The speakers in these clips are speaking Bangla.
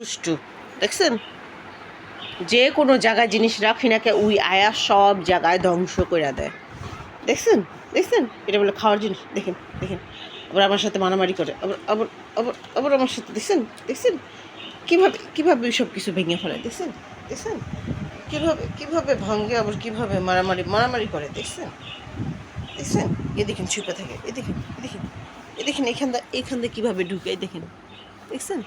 দুষ্টু, দেখছেন? যে কোনো জায়গায় জিনিস রাখি না কে উই আয়া সব জায়গায় ধ্বংস করে দেয়। দেখছেন? দেখছেন? এটা বলে খাওয়ার জিনিস। দেখেন দেখেন। আবার আমার সাথে মারামারি করে। আবার আবার আবার আবার আমার সাথে, দেখছেন? দেখছেন? কীভাবে কীভাবে সব কিছু ভেঙে ফেলে? দেখছেন? দেখছেন? কীভাবে কীভাবে ভাঙে, আবার কীভাবে মারামারি মারামারি করে? দেখছেন? দেখছেন? এ দেখেন, ছুপে থাকে। এ দেখেন দেখেন। এ দেখেন, এখান দা এইখান দিয়ে কীভাবে ঢুকে? দেখেন। দেখছেন?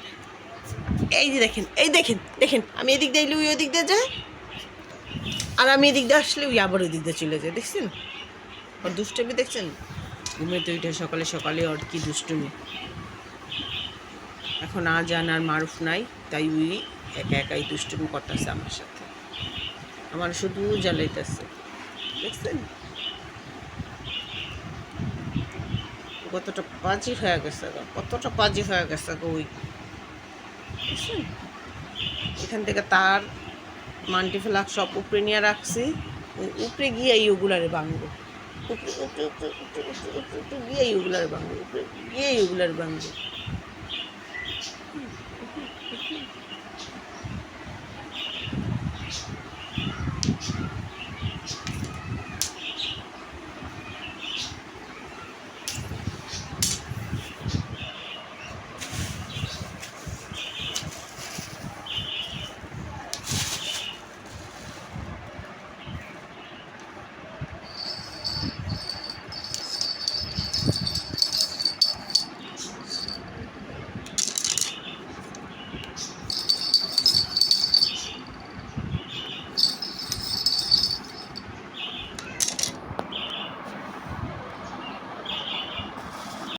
এই যে দেখেন, এই দেখেন দেখেন, আমি এদিক দিয়ে ওই ওদিক দিয়ে যায় আর আমি এদিক দিয়ে আসলে ওই আবার ওই দিক দিয়ে চলে যায় দেখছেন? ওর দুষ্টমি দেখছেন? ঘুমে তো উঠে সকালে সকালে ওর কি দুষ্টুমি। এখন আজ আর মারুফ নাই, তাই ওই একা একাই দুষ্টুমি করতেছে আমার সাথে। আমার শুধু জ্বালাইতেছে, দেখছেন? কতটা পাজি হয়ে গেছে কতটা পাজি হয়ে গেছে ওই এখান থেকে তার মাল্টিফ্লাক সব উপরে নিয়ে রাখছি। উপরে গিয়ে এই ওগুলারে বাঙ্গো উপরে গিয়ে এই ওগুলারে বাঙ্গো উপরে গিয়ে এই ওগুলারে বাঙ্গো